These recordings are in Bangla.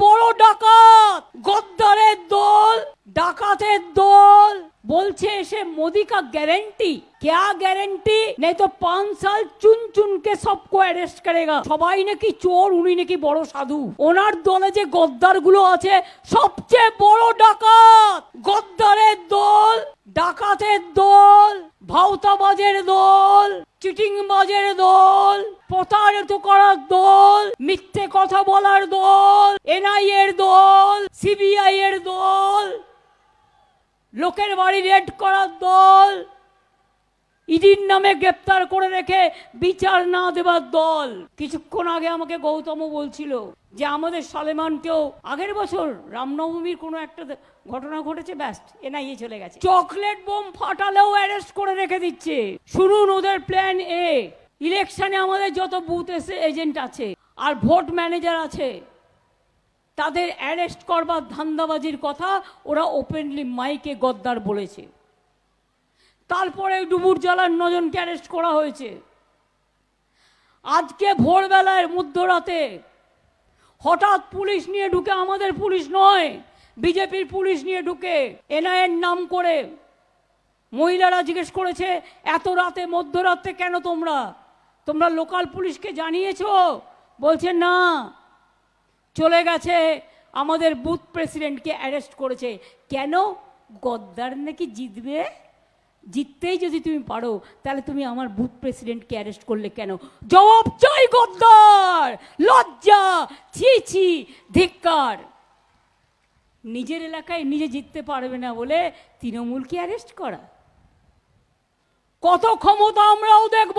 বড় ডাকাত গদ্দারের দল ডাকাতের দল। বলছে এসে মোদি কা গ্যারেন্টি ক্যা গ্যারেন্টি নেই তো পাঁচ সাল চুন চুনকে সবকো অ্যারেস্ট করেগা সবাই নাকি চোর উনি নাকি বড় সাধু ওনার দলে যে গদ্দারগুলো আছে সবচেয়ে বড় ডাকাত গদ্দারের দল ডাকাতের দল ভাউতাবাজের দল চিটিং বাজের দল প্রতারিত করার দল মিথ্যে কথা বলার দল এনআইএর দল সিবিআই এর দল লোকের বাড়ি রেড করার দল। ইডির নামে গ্রেপ্তার করে রেখে বিচার না দেবার দল। কিছুক্ষণ আগে আমাকে গৌতম বলছিল যে, আমাদের সালেমানকেও আগের বছর রামনবমীর কোনো একটা ঘটনা ঘটেছে, ব্যাস, এনআইএ চলে গেছে। চকলেট বোম ফাটালেও অ্যারেস্ট করে রেখে দিচ্ছে। শুনুন, ওদের প্ল্যান এ। ইলেকশনে আমাদের যত বুথ এসে এজেন্ট আছে, আর ভোট ম্যানেজার আছে তাদের অ্যারেস্ট করবার ধান্দাবাজির কথা ওরা ওপেনলি মাইকে গদ্দার বলেছে। তারপরে ডুবুর জ্বালার নজনকে অ্যারেস্ট করা হয়েছে। আজকে ভোরবেলায় মধ্যরাতে হঠাৎ পুলিশ নিয়ে ঢুকে, আমাদের পুলিশ নয়, বিজেপির পুলিশ নিয়ে ঢুকে এনআইএর নাম করে মহিলারা জিজ্ঞেস করেছে, এত রাতে মধ্যরাতে কেন তোমরা? তোমরা লোকাল পুলিশকে জানিয়েছো? বলছে, না চলে গেছে। আমাদের বুথ প্রেসিডেন্টকে অ্যারেস্ট করেছে। কেন? গদ্দার নাকি জিতবে? জিততেই যদি তুমি পারো, তাহলে তুমি আমার বুথ প্রেসিডেন্টকে অ্যারেস্ট করলে কেন? জবাব চাই গদ্দার! লজ্জা! ছি ছি, ধিক্কার! নিজের এলাকায় নিজে জিততে পারবে না বলে তৃণমূলকে অ্যারেস্ট করা। কত ক্ষমতা আমরাও দেখব।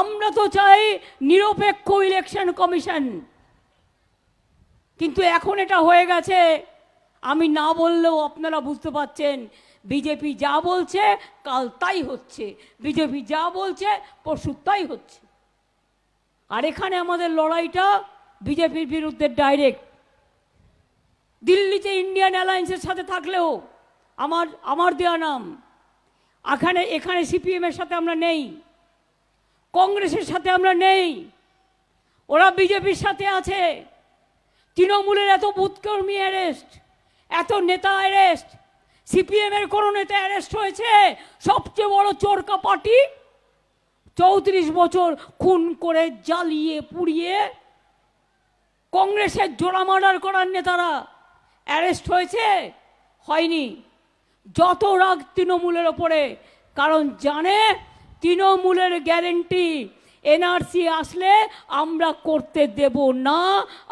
আমরা তো চাই নিরপেক্ষ ইলেকশন কমিশন কিন্তু এখন এটা হয়ে গেছে। আমি না বললেও আপনারা বুঝতে পাচ্ছেন বিজেপি যা বলছে কাল তাই হচ্ছে। বিজেপি যা বলছে পরশু তাই হচ্ছে। আর এখানে আমাদের লড়াইটা বিজেপির বিরুদ্ধে ডাইরেক্ট। দিল্লিতে ইন্ডিয়ান অ্যালায়েন্সের সাথে থাকলেও আমার আমার দেওয়া নাম, এখানে এখানে সিপিএমের সাথে আমরা নেই, কংগ্রেসের সাথে আমরা নেই, ওরা বিজেপির সাথে আছে। তৃণমূলের এত বুথকর্মী অ্যারেস্ট এত নেতা অ্যারেস্ট সিপিএমের কোনো নেতা অ্যারেস্ট হয়েছে? সবচেয়ে বড় চোরকা পার্টি চৌত্রিশ বছর খুন করে জ্বালিয়ে পুড়িয়ে কংগ্রেসের জোড়া মার্ডার করার নেতারা অ্যারেস্ট হয়েছে? হয়নি। যত রাগ তৃণমূলের ওপরে, কারণ জানে, তৃণমূলের গ্যারেন্টি এনআরসি আসলে আমরা করতে দেব না,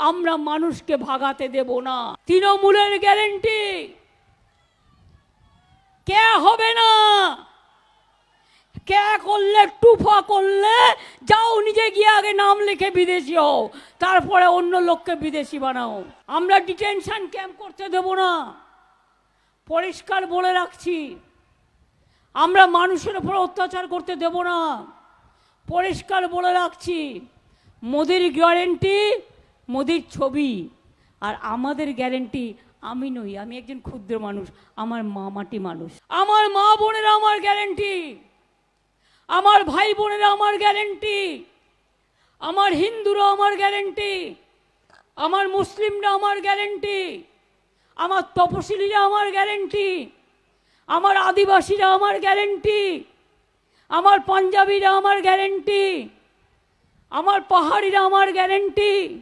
আমরা মানুষকে ভাগাতে দেব না। তৃণমূলের গ্যারেন্টি কে হবে না? কে করলে, টুফা করলে, যাও নিজে গিয়ে আগে নাম লিখে বিদেশি হও, তারপরে অন্য লোককে বিদেশি বানাও। আমরা ডিটেনশন ক্যাম্প করতে দেব না। পরিষ্কার বলে রাখছি, আমরা মানুষের উপর অত্যাচার করতে দেব না। পরিষ্কার বলে রাখছি, মোদির গ্যারেন্টি মোদির ছবি। আর আমাদের গ্যারেন্টি আমি নই, আমি একজন ক্ষুদ্র মানুষ, আমার মা মাটি মানুষ। আমার মা বোনেরা আমার গ্যারেন্টি আমার ভাই বোনেরা আমার গ্যারেন্টি আমার হিন্দুরা আমার গ্যারেন্টি আমার মুসলিমরা আমার গ্যারেন্টি আমার তপশিলীরা আমার গ্যারেন্টি আমার আদিবাসীরা আমার গ্যারেন্টি আমার পাঞ্জাবিরা আমার গ্যারেন্টি। আমার পাহাড়িরা আমার গ্যারেন্টি।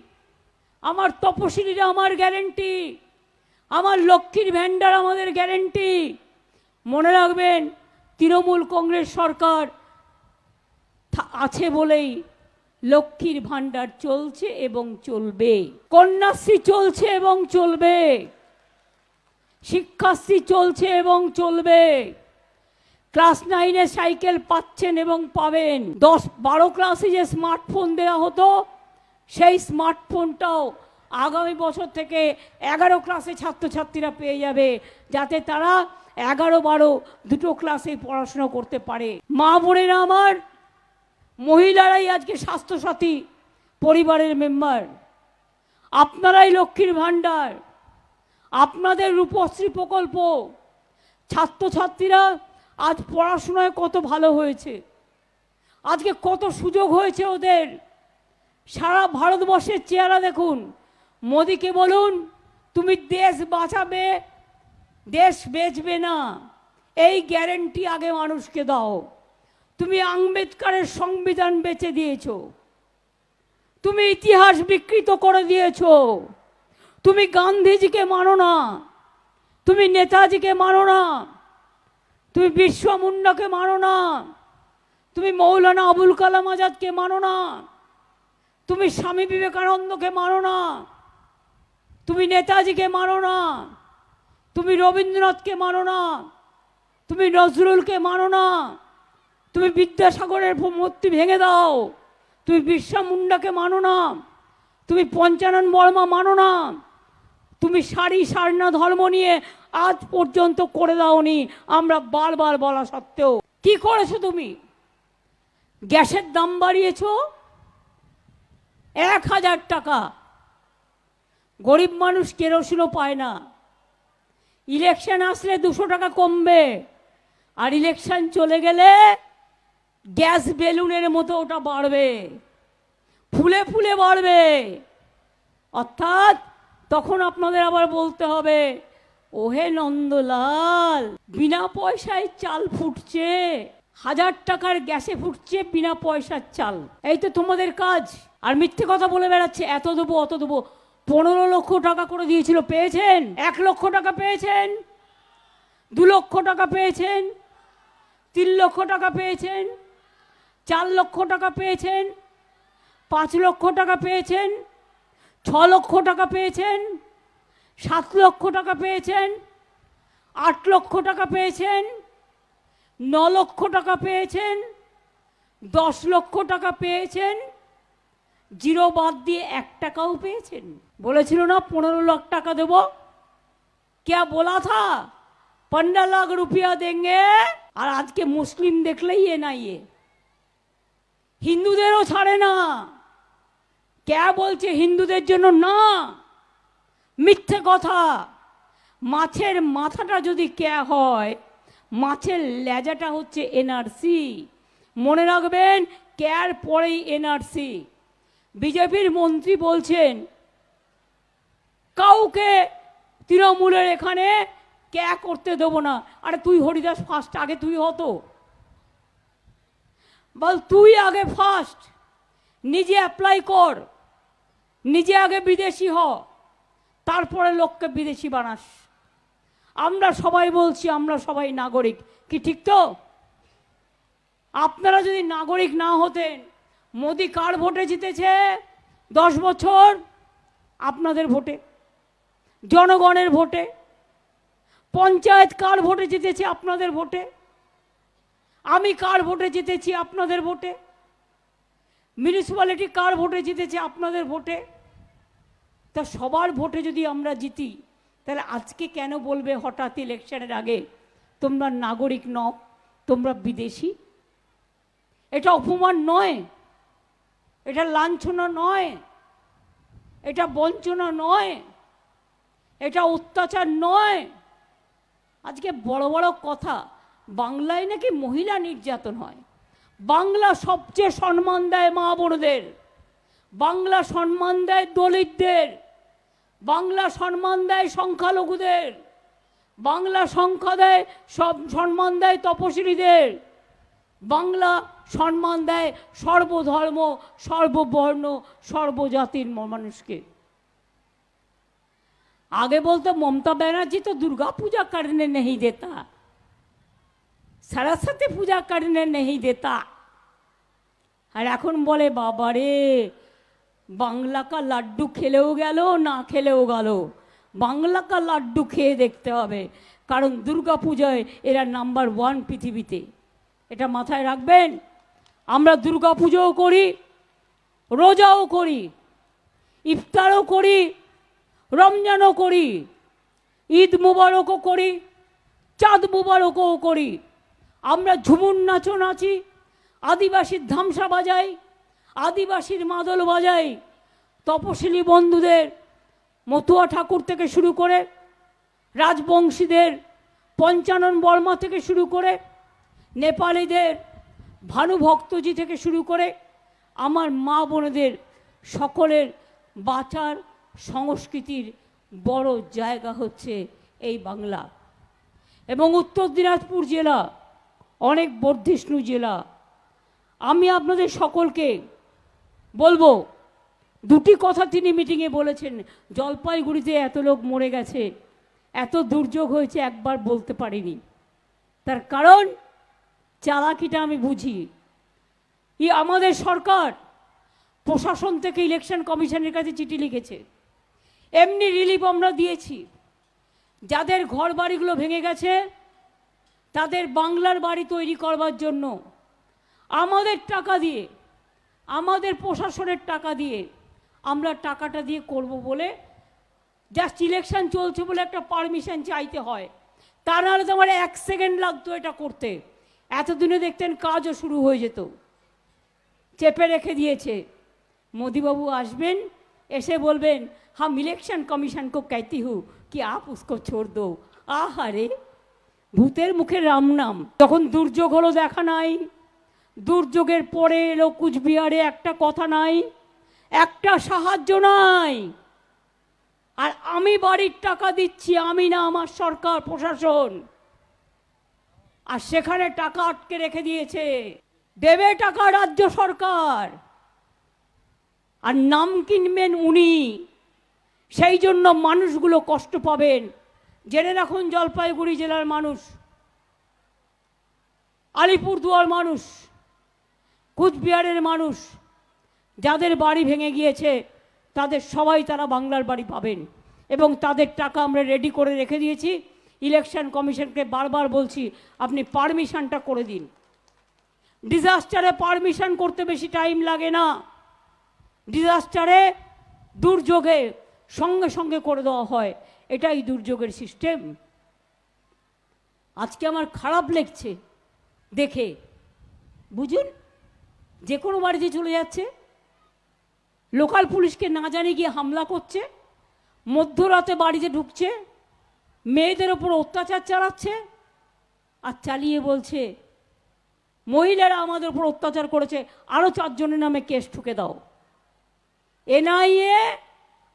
আমার তপশিলীরা আমার গ্যারেন্টি। আমার লক্ষ্মীর ভ্যান্ডার আমাদের গ্যারেন্টি। মনে রাখবেন, তৃণমূল কংগ্রেস সরকার আছে বলেই লক্ষ্মীর ভাণ্ডার চলছে এবং চলবে। কন্যাশ্রী চলছে এবং চলবে। শিক্ষাশ্রী চলছে এবং চলবে। ক্লাস নাইনে সাইকেল পাচ্ছেন এবং পাবেন। দশ বারো ক্লাসে যে স্মার্টফোন দেওয়া হতো, সেই স্মার্টফোনটাও আগামী বছর থেকে এগারো ক্লাসে ছাত্রছাত্রীরা পেয়ে যাবে, যাতে তারা এগারো বারো দুটো ক্লাসে পড়াশোনা করতে পারে। মা বোনেরা আমার, মহিলারাই আজকে স্বাস্থ্যসাথী পরিবারের মেম্বার। আপনারাই লক্ষ্মীর ভাণ্ডার। আপনাদের রূপশ্রী প্রকল্প। ছাত্রছাত্রীরা আজ পড়াশোনায় কত ভালো হয়েছে। আজকে কত সুযোগ হয়েছে ওদের। সারা ভারতবর্ষের চেহারা দেখুন। মোদিকে বলুন, তুমি দেশ বাঁচাবে, দেশ বেচবে না। এই গ্যারেন্টি আগে মানুষকে দাও। তুমি আম্বেদকারের সংবিধান বেচে দিয়েছ। তুমি ইতিহাস বিকৃত করে দিয়েছ। তুমি গান্ধীজিকে মানো না। তুমি নেতাজিকে মানো না। তুমি বিশ্ব মুন্ডাকে মানো না। তুমি মৌলানা আবুল কালাম আজাদকে মানো না। তুমি স্বামী বিবেকানন্দকে মানো না। তুমি নেতাজিকে মানো না। তুমি রবীন্দ্রনাথকে মানো না। তুমি নজরুলকে মানো না। তুমি বিদ্যাসাগরের মূর্তি ভেঙে দাও। তুমি বিশ্বা মুন্ডাকে মানো না। তুমি পঞ্চানন বর্মা মানো না। তুমি সারি সারনা ধর্ম নিয়ে আজ পর্যন্ত করে দাওনি, আমরা বারবার বলা সত্ত্বেও। কি করেছ তুমি? গ্যাসের দাম বাড়িয়েছ? এক হাজার টাকা। গরিব মানুষ কেরোসিনও পায় না। ইলেকশন আসলে দুশো টাকা কমবে। আর ইলেকশন চলে গেলে গ্যাস বেলুনের মতো ওটা বাড়বে। ফুলে ফুলে বাড়বে। অর্থাৎ তখন আপনাদের আবার বলতে হবে ওহে নন্দলাল, বিনা পয়সায় চাল ফুটছে। হাজার টাকার গ্যাসে ফুটছে বিনা পয়সার চাল। এই তো তোমাদের কাজ। আর মিথ্যে কথা বলে বেড়াচ্ছে, এত দেবো, অত দেবো। পনেরো লক্ষ টাকা করে দিয়েছিল, পেয়েছেন? এক লক্ষ টাকা পেয়েছেন? দু লক্ষ টাকা পেয়েছেন? তিন লক্ষ টাকা পেয়েছেন? চার লক্ষ টাকা পেয়েছেন? পাঁচ লক্ষ টাকা পেয়েছেন? ছ লক্ষ টাকা পেয়েছেন? সাত লক্ষ টাকা পেয়েছেন, আট লক্ষ টাকা পেয়েছেন, ন লক্ষ টাকা পেয়েছেন, দশ লক্ষ টাকা পেয়েছেন, জিরো বাদ দিয়ে এক টাকাও পেয়েছেন। বলেছিল না, পনেরো লাখ টাকা দেব। ক্যা বলা থা, পনেরো লাখ রুপিয়া দেঙ্গে। আর আজকে মুসলিম দেখলেই এ না ইয়ে। হিন্দুদেরও ছাড়ে না। ক্যা বলছে, হিন্দুদের জন্য না। মিথ্যে কথা। মাছের মাথাটা যদি ক্যা হয়, মাছের লেজাটা হচ্ছে এনআরসি। মনে রাখবেন, ক্যার পরেই এনআরসি। বিজেপির মন্ত্রী বলছেন, কাউকে তৃণমূলের এখানে ক্যা করতে দেবো না। আরে তুই হরিদাস ফার্স্ট আগে তুই হতো। বল, তুই আগে ফার্স্ট নিজে অ্যাপ্লাই কর। নিজে আগে বিদেশি হ। তারপরে লোককে বিদেশি বানাস। আমরা সবাই বলছি, আমরা সবাই নাগরিক। কি ঠিক তো? আপনারা যদি নাগরিক না হতেন, মোদি কার ভোটে জিতেছে দশ বছর? আপনাদের ভোটে, জনগণের ভোটে। পঞ্চায়েত কার ভোটে জিতেছে আপনাদের ভোটে? আমি কার ভোটে জিতেছি আপনাদের ভোটে? মিউনিসিপ্যালিটি কার ভোটে জিতেছে আপনাদের ভোটে? তা সবার ভোটে যদি আমরা জিতি, তাহলে আজকে কেন বলবে হঠাৎ ইলেকশনের আগে, তোমরা নাগরিক নও, তোমরা বিদেশি? এটা অপমান নয়, এটা লাঞ্ছনা নয়, এটা বঞ্চনা নয়, এটা অত্যাচার নয়। আজকে বড় বড় কথা, বাংলায় নাকি মহিলা নির্যাতন হয়। বাংলা সবচেয়ে সম্মান দেয় মা বোনদের, বাংলা সম্মান দেয় দলিতদের। বাংলা সম্মান দেয় সংখ্যালঘুদের বাংলা সংখ্যা দেয় সব সম্মান দেয় তপশিলীদের বাংলা সম্মান দেয় সর্বধর্ম সর্ববর্ণ সর্বজাতির ম- মানুষকে आगे बोलते ममता बनर्जी तो दुर्गा पूजा करने नहीं देता सरस्वती पूजा करने नहीं देता আর এখন বলে বাবারে বাংলা কা লাড্ডু খেলেও গেল, না খেলেও গেল। বাংলা কা লাড্ডু খেয়ে দেখতে হবে। কারণ দুর্গা পূজায় এরা নাম্বার ওয়ান পৃথিবীতে। এটা মাথায় রাখবেন? আমরা দুর্গা পুজোও করি, রোজাও করি, ইফতারও করি, রমজানও করি, ঈদ মুবারকও করি, চাঁদ মুবারকও করি। আমরা ঝুমুর নাচও নাচি, আদিবাসীর ধামসা বাজাই আদিবাসীর মাদল বাজাই তপশিলি বন্ধুদের মতুয়া ঠাকুর থেকে শুরু করে রাজবংশীদের, পঞ্চানন বর্মা থেকে শুরু করে নেপালিদের ভানুভক্তজি থেকে শুরু করে আমার মা বোনেদের সকলের বাঁচার সংস্কৃতির বড় জায়গা হচ্ছে এই বাংলা। এবং উত্তর দিনাজপুর জেলা অনেক বর্ধিষ্ণু জেলা। আমি আপনাদের সকলকে বলব, দুটি কথা তিনি মিটিংয়ে বলেছেন। জলপাইগুড়িতে এত লোক মরে গেছে, এত দুর্যোগ হয়েছে, একবার বলতে পারিনি। তার কারণ, চালাকিটা আমি বুঝি। ই আমাদের সরকার, প্রশাসন থেকে ইলেকশন কমিশনের কাছে চিঠি লিখেছে। এমনি রিলিফ আমরা দিয়েছি। যাদের ঘর বাড়িগুলো ভেঙে গেছে, তাদের বাংলার বাড়ি তৈরি করবার জন্য। আমাদের টাকা দিয়ে আমাদের প্রশাসনের টাকা দিয়ে আমরা টাকাটা দিয়ে করব বলে জাস্ট ইলেকশন চলছে বলে একটা পারমিশন চাইতে হয় তা নাহলে তো আমার এক সেকেন্ড লাগতো এটা করতে এতদিনে দেখতেন কাজও শুরু হয়ে যেত চেপে রেখে দিয়েছে মোদিবাবু আসবেন এসে বলবেন হাম ইলেকশন কমিশন কো कहती हूँ कि आप उसको छोड़ दो আহারে ভূতের মুখে রাম নাম তখন দুর্যোগ হলো দেখা নাই দুর্যোগের পরে এলো কুচবিহারে, একটা কথা নাই, একটা সাহায্য নাই। আর আমি বাড়ির টাকা দিচ্ছি, আমি না আমার সরকার, প্রশাসন। আর সেখানে টাকা আটকে রেখে দিয়েছে, দেবে টাকা রাজ্য সরকার। আর নাম কিনবেন উনি, সেই জন্য মানুষগুলো কষ্ট পাবেন। জেনে রাখুন, জলপাইগুড়ি জেলার মানুষ, আলিপুরদুয়ার মানুষ। কুচবিহারের মানুষ যাদের বাড়ি ভেঙে গিয়েছে, তাদের সবাই তারা বাংলার বাড়ি পাবেন। এবং তাদের টাকা আমরা রেডি করে রেখে দিয়েছি। ইলেকশন কমিশনকে বারবার বলছি, আপনি পারমিশনটা করে দিন। ডিজাস্টারে পারমিশন করতে বেশি টাইম লাগে না। ডিজাস্টারে দুর্যোগে সঙ্গে সঙ্গে করে দেওয়া হয়। এটাই দুর্যোগের সিস্টেম আজকে আমার খারাপ লাগছে দেখে। বুঝুন? যে কোনো বাড়িতে চলে যাচ্ছে। লোকাল পুলিশকে না জানে গিয়ে হামলা করছে। মধ্যরাতে বাড়িতে ঢুকছে। মেয়েদের ওপর অত্যাচার চালাচ্ছে আর চালিয়ে বলছে, মহিলারা আমাদের উপর অত্যাচার করেছে। আরও চারজনের নামে কেস ঠুকে দাও। এনআইএ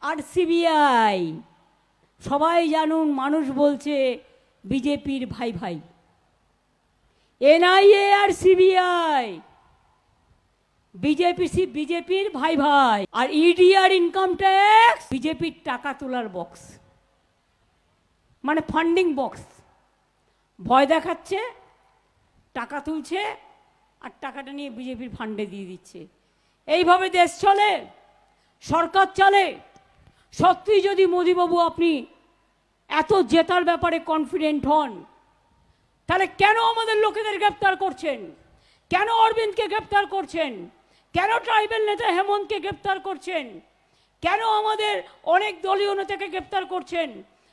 আর সিবিআই সবাই জানুন, মানুষ বলছে বিজেপির ভাই ভাই। এনআইএ আর সিবিআই বিজেপি সি বিজেপির ভাই ভাই। আর ইডি আর ইনকাম ট্যাক্স বিজেপির টাকা তোলার বক্স মানে ফান্ডিং বক্স ভয় দেখাচ্ছে, টাকা তুলছে, আর টাকাটা নিয়ে বিজেপির ফান্ডে দিয়ে দিচ্ছে। এইভাবে দেশ চলে, সরকার চলে। সত্যি যদি মোদিবাবু আপনি এত জেতার ব্যাপারে কনফিডেন্ট হন, তাহলে কেন আমাদের লোকেদের গ্রেপ্তার করছেন? কেন অরবিন্দকে গ্রেপ্তার করছেন? কেন ট্রাইবেল নেতা হেমন্তকে গ্রেপ্তার করছেন? কেন আমাদের অনেক দলীয় নেতাকে গ্রেপ্তার করছেন?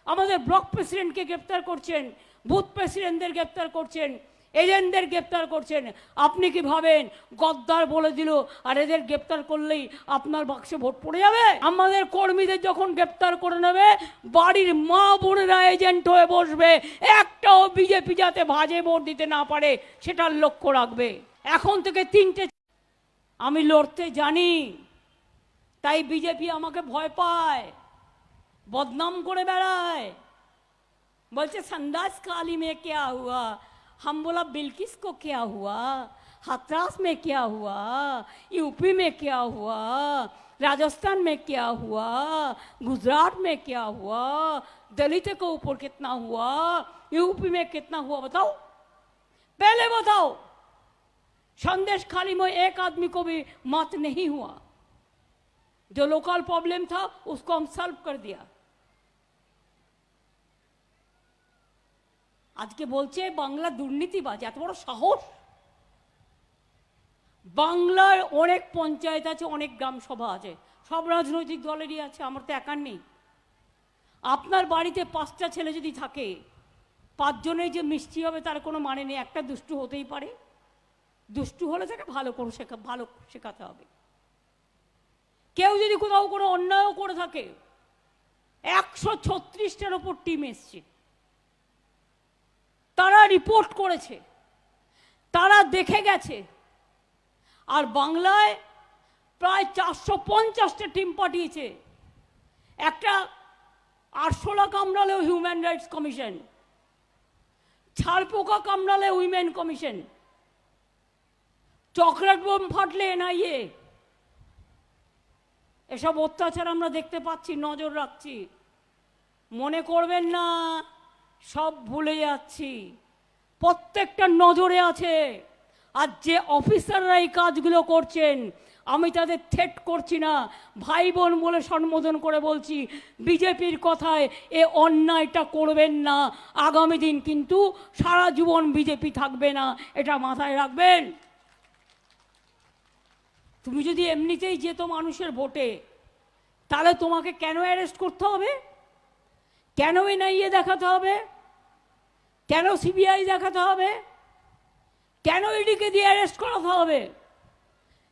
আমাদের ব্লক প্রেসিডেন্টকে গ্রেপ্তার করছেন? বুথ প্রেসিডেন্টদের গ্রেপ্তার করছেন? এজেন্টদের গ্রেপ্তার করছেন? আপনি কি ভাবেন গদ্দার বলে দিল, আর এদের গ্রেপ্তার করলেই আপনার বাক্সে ভোট পড়ে যাবে? আমাদের কর্মীদের যখন গ্রেপ্তার করে নেবে, বাড়ির মা বোনেরা এজেন্ট হয়ে বসবে। একটাও বিজেপি যাতে ভাজে ভোট দিতে না পারে সেটার লক্ষ্য রাখবে। এখন থেকে তিনটে আমি লড়তে জানি তাই বিজেপি আমাকে ভয় পায় বদনাম করে বেড়ায় बोलते संदास काली में क्या हुआ हम बोला बिल्किस को क्या हुआ हाथरास में क्या हुआ यूपी में क्या हुआ राजस्थान में क्या हुआ गुजरात में क्या हुआ दलित के ऊपर कितना हुआ यूपी में कितना हुआ बताओ पहले बताओ संदेश खाली में एक आदमी को भी मत नहीं हुआ जो लोकल प्रॉब्लम था उसको हम सॉल्व कर दिया আজকে বলছে বাংলা দুর্নীতিবাজ এত বড় সাহস বাংলার অনেক পঞ্চায়েত আছে অনেক গ্রাম সভা আছে সব রাজনৈতিক দলেরই আছে আমার তো একার নেই আপনার বাড়িতে পাঁচটা ছেলে যদি থাকে পাঁচজনের যে মিষ্টি হবে তার কোনো মানে নেই একটা দুষ্টু হতেই পারে দুষ্টু হলে তাকে ভালো করে শেখা, ভালো শেখাতে হবে। কেউ যদি কোথাও কোনো অন্যায়ও করে থাকে, একশো ছত্রিশটার ওপর টিম এসছে। তারা রিপোর্ট করেছে, তারা দেখে গেছে, আর বাংলায় প্রায় চারশো পঞ্চাশটা টিম পাঠিয়েছে। একটা আরশোলা কামড়ালেও হিউম্যান রাইটস কমিশন, ছাড়পোকা কামড়ালে উইমেন কমিশন চকলেট বোম ফাটলে এনআইএ। এসব অত্যাচার আমরা দেখতে পাচ্ছি, নজর রাখছি। মনে করবেন না, সব ভুলে যাচ্ছি। প্রত্যেকটা নজরে আছে। আর যে অফিসাররা এই কাজগুলো করছেন, আমি তাদের থেট করছি না। ভাই বোন বলে সম্বোধন করে বলছি, বিজেপির কথায় এ অন্যায়টা করবেন না। আগামী দিন কিন্তু সারা জীবন বিজেপি থাকবে না, এটা মাথায় রাখবেন। তুমি যদি এমনিতেই যেত মানুষের ভোটে, তাহলে তোমাকে কেন অ্যারেস্ট করতে হবে? কেন এনআইএ দেখাতে হবে? কেন সিবিআই দেখাতে হবে? কেন ইডিকে দিয়ে অ্যারেস্ট করাতে হবে?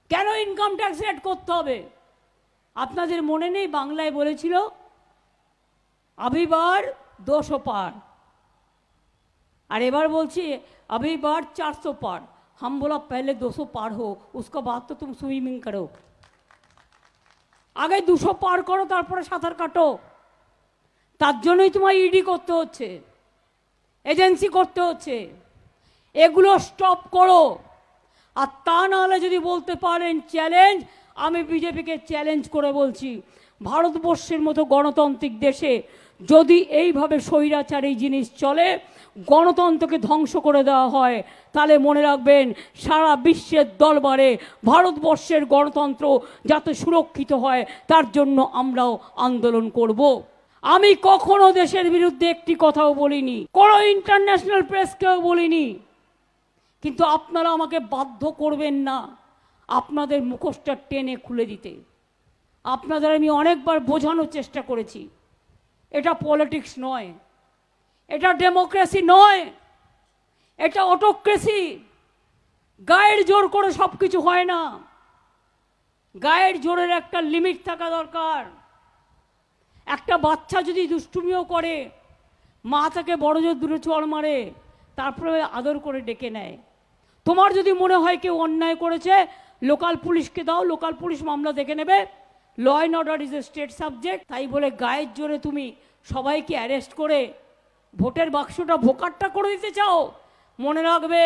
কেন ইনকাম ট্যাক্স অ্যাড করতে হবে? আপনাদের মনে নেই বাংলায় বলেছিল, আবিবার দোশো পার। আর এবার বলছি, আবিবার চারশো পার। हम बोला पहले दो सौ पार हो उसका बाद तो तुम स्विमिंग करो আগে দুশো পার করো তারপরে সাঁতার কাটো তার জন্যই তোমার ইডি করতে হচ্ছে এজেন্সি করতে হচ্ছে এগুলো স্টপ করো আর তা নাহলে যদি বলতে পারেন চ্যালেঞ্জ আমি বিজেপিকে চ্যালেঞ্জ করে বলছি ভারতবর্ষের মতো গণতান্ত্রিক দেশে যদি এইভাবে স্বৈরাচার এই জিনিস চলে, গণতন্ত্রকে ধ্বংস করে দেওয়া হয়, তাহলে মনে রাখবেন সারা বিশ্বের দরবারে ভারতবর্ষের গণতন্ত্র যাতে সুরক্ষিত হয়, তার জন্য আমরাও আন্দোলন করব। আমি কখনো দেশের বিরুদ্ধে একটি কথাও বলিনি, কোনো ইন্টারন্যাশনাল প্রেসকেও বলিনি। কিন্তু আপনারা আমাকে বাধ্য করবেন না আপনাদের মুখোশটা টেনে খুলে দিতে। আপনাদের আমি অনেকবার বোঝানোর চেষ্টা করেছি। এটা পলিটিক্স নয়। এটা ডেমোক্রেসি নয়। এটা অটোক্রেসি গায়ের জোর করে সব কিছু হয় না। গায়ের জোরের একটা লিমিট থাকা দরকার। একটা বাচ্চা যদি দুষ্টুমিও করে, মা তাকে বড় জোর দূরে চড় মারে, তারপরে আদর করে ডেকে নেয়। তোমার যদি মনে হয় কেউ অন্যায় করেছে লোকাল পুলিশকে দাও লোকাল পুলিশ মামলা দেখে নেবে। Law and order is a state subject তাই বলে গায়ের জোরে তুমি সবাইকে অ্যারেস্ট করে ভোটের বাক্সটা ভোকারটা করে দিতে চাও। মনে রাখবে,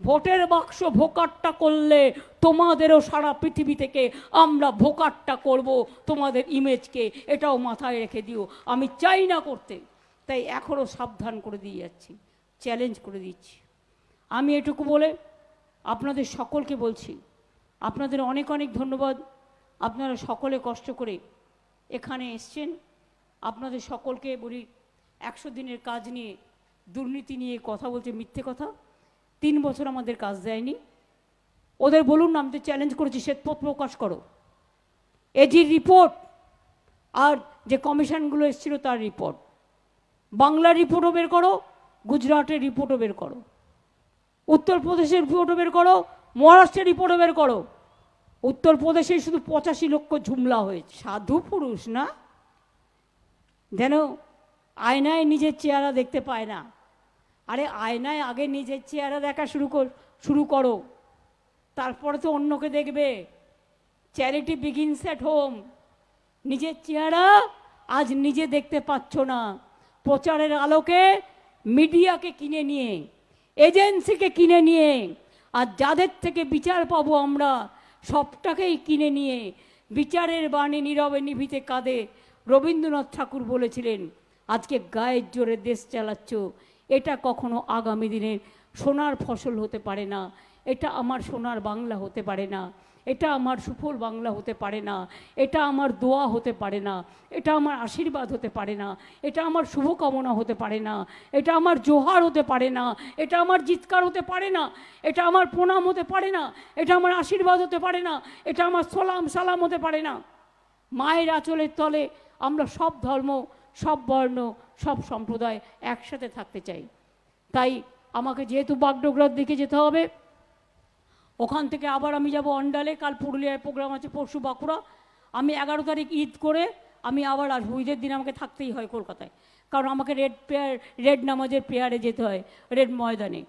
ভোটের বাক্স ভোকারটা করলে তোমাদেরও সারা পৃথিবী থেকে আমরা ভোকারটা করব, তোমাদের ইমেজকে এটাও মাথায় রেখে দিও। আমি চাই না করতে, তাই এখনও সাবধান করে দিয়ে যাচ্ছি চ্যালেঞ্জ করে দিচ্ছি। আমি এটুকু বলে আপনাদের সকলকে বলছি, আপনাদের অনেক অনেক ধন্যবাদ। আপনারা সকলে কষ্ট করে এখানে এসছেন। আপনাদের সকলকে বলি, একশো দিনের কাজ নিয়ে, দুর্নীতি নিয়ে কথা বলছে মিথ্যে কথা। তিন বছর আমাদের কাজ দেয়নি। ওদের বলুন না, আমি চ্যালেঞ্জ করেছি শ্বেতপথ প্রকাশ করো। এজির রিপোর্ট আর যে কমিশনগুলো এসেছিল তার রিপোর্ট বাংলার রিপোর্টও বের করো, গুজরাটের রিপোর্টও বের করো। উত্তরপ্রদেশের রিপোর্টও বের করো, মহারাষ্ট্রের রিপোর্টও বের করো। উত্তরপ্রদেশে শুধু পঁচাশি লক্ষ ঝুমলা হয়েছে। সাধু পুরুষ না? যেন আয়নায় নিজের চেহারা দেখতে পায় না। আরে আয়নায় আগে নিজের চেহারা দেখা শুরু কর, শুরু করো। তারপরে তো অন্যকে দেখবে। চ্যারিটি বিগিনস অ্যাট হোম নিজের চেহারা আজ নিজে দেখতে পাচ্ছ না। প্রচারের আলোকে মিডিয়াকে কিনে নিয়ে, এজেন্সিকে কিনে নিয়ে, আর যাদের থেকে বিচার পাবো আমরা সবটাকেই কিনে নিয়ে বিচারের বাণী নীরবে নিভিতে কাঁদে। রবীন্দ্রনাথ ঠাকুর বলেছিলেন, আজকে গায়ের জোরে দেশ চালাচ্ছ, এটা কখনো আগামী দিনের সোনার ফসল হতে পারে না, এটা আমার সোনার বাংলা হতে পারে না। এটা আমার সুফল বাংলা হতে পারে না, এটা আমার দোয়া হতে পারে না, এটা আমার আশীর্বাদ হতে পারে না, এটা আমার শুভকামনা হতে পারে না, এটা আমার জোহার হতে পারে না, এটা আমার জিৎকার হতে পারে না, এটা আমার প্রণাম হতে পারে না, এটা আমার আশীর্বাদ হতে পারে না, এটা আমার সালাম সালাম হতে পারে না। মায়ের আঁচলের তলে আমরা সব ধর্ম, সব বর্ণ, সব সম্প্রদায় একসাথে থাকতে চাই। তাই আমাকে যেহেতু বাগডোগরার দিকে যেতে হবে ওখান থেকে আবার আমি যাব অন্ডালে, কাল পুরুলিয়ায় প্রোগ্রাম আছে, পরশু বাঁকুড়া। আমি এগারো তারিখ ঈদ করে আমি আবার আসব। ঈদের দিন আমাকে থাকতেই হয় কলকাতায়। কারণ আমাকে রেড প্রেয়ার রেড নামাজের প্রেয়ারে যেতে হয়, রেড ময়দানে।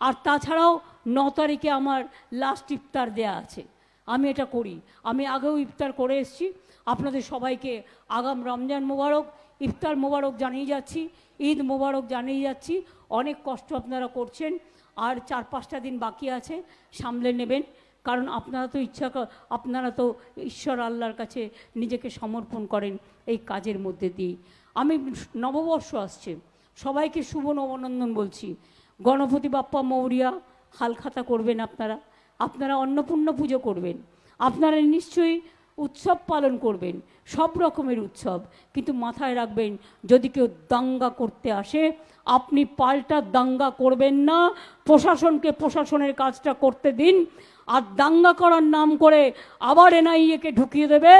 আর তাছাড়াও ন তারিখে আমার লাস্ট ইফতার দেয়া আছে। আমি এটা করি। আমি আগেও ইফতার করে এসেছি। আপনাদের সবাইকে আগাম রমজান মোবারক, ইফতার মোবারক জানিয়ে যাচ্ছি, ঈদ মোবারক জানিয়ে যাচ্ছি। অনেক কষ্ট আপনারা করছেন। আর চার পাঁচটা দিন বাকি আছে, সামলে নেবেন। কারণ আপনারা তো ইচ্ছা আপনারা তো ঈশ্বর আল্লাহর কাছে নিজেকে সমর্পণ করেন এই কাজের মধ্যে দিয়ে। আমি নববর্ষ আসছে, সবাইকে শুভ নবনন্দন বলছি। গণপতি বাপ্পা মৌরিয়া, হালখাতা করবেন আপনারা। আপনারা অন্নপূর্ণ পুজো করবেন। আপনারা নিশ্চয়ই উৎসব পালন করবেন, সব রকমের উৎসব। কিন্তু মাথায় রাখবেন, যদি কেউ দাঙ্গা করতে আসে, আপনি পাল্টা দাঙ্গা করবেন না। প্রশাসনকে প্রশাসনের কাজটা করতে দিন। আর দাঙ্গা করার নাম করে আবার এনআইএকে ঢুকিয়ে দেবে।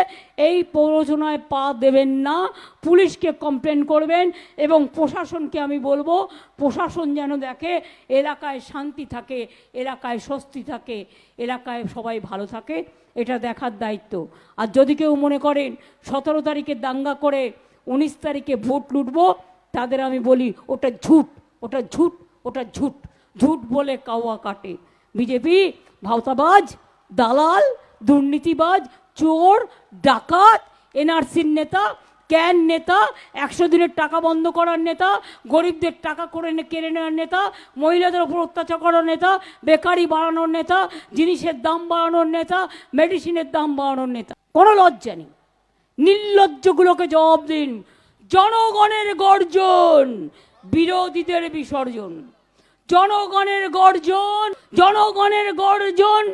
এই প্ররোচনায় পা দেবেন না, পুলিশকে কমপ্লেন করবেন এবং প্রশাসনকে আমি বলব, প্রশাসন যেন দেখে এলাকায় শান্তি থাকে, এলাকায় স্বস্তি থাকে, এলাকায় সবাই ভালো থাকে, এটা দেখার দায়িত্ব। আর যদি কেউ মনে করেন সতেরো তারিখে দাঙ্গা করে উনিশ তারিখে ভোট লুটবো, তাদের আমি বলি, ওটা ঝুট ওটা ঝুট ওটা ঝুট। ঝুট বলে কাওয়া কাটে। বিজেপি, ভাওতাবাজ, দালাল, দুর্নীতিবাজ, চোর, ডাকাত, এনআরসির নেতা, ক্যান নেতা, একশো দিনের টাকা বন্ধ করার নেতা, গরিবদের টাকা করে কেড়ে নেওয়ার নেতা, মহিলাদের ওপর অত্যাচার করার নেতা, বেকারি বাড়ানোর নেতা, জিনিসের দাম বাড়ানোর নেতা, মেডিসিনের দাম বাড়ানোর নেতা। কোনো লজ্জা নেই। নির্লজ্জগুলোকে জবাব দিন। জনগণের গর্জন, বিরোধীদের বিসর্জন। জনগণের গর্জন জনগণের গর্জন।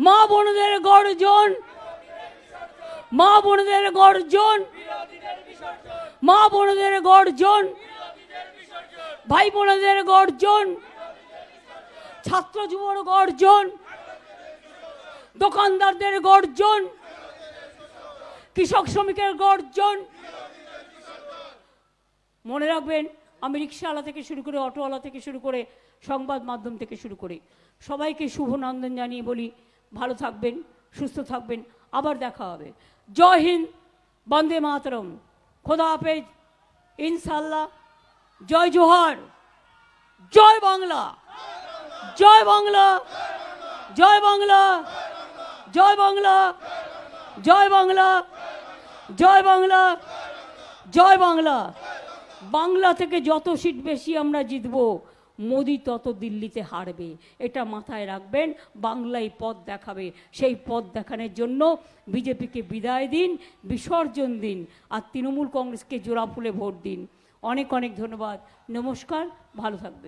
মা বোনদের গর্জন। মা বোনদের গর্জন। মা বোনদের গর্জন। ভাই বোনদের গর্জন। ছাত্র যুবর গর্জন। দোকানদারদের গর্জন। কৃষক শ্রমিকের গর্জন। মনে রাখবেন আমি রিক্সাওয়ালা থেকে শুরু করে অটোওয়ালা থেকে শুরু করে সংবাদ মাধ্যম থেকে শুরু করে সবাইকে শুভ নন্দন জানিয়ে বলি, ভালো থাকবেন, সুস্থ থাকবেন, আবার দেখা হবে। জয় হিন্দ, বন্দে মাতরম। খোদা হাফেজ ইনশাল্লাহ জয় জোহার, জয় বাংলা। জয় বাংলা জয় বাংলা জয় বাংলা জয় বাংলা জয় বাংলা জয় বাংলা। বাংলা থেকে যত সিট বেশি আমরা জিতব, মোদি তত দিল্লিতে হারবে। এটা মাথায় রাখবেন, বাংলায় পথ দেখাবে। সেই পথ দেখানোর জন্য বিজেপিকে বিদায় দিন, বিসর্জন দিন, আর তৃণমূল কংগ্রেসকে জোড়া ফুলে ভোট দিন। অনেক অনেক ধন্যবাদ, নমস্কার, ভালো থাকবেন।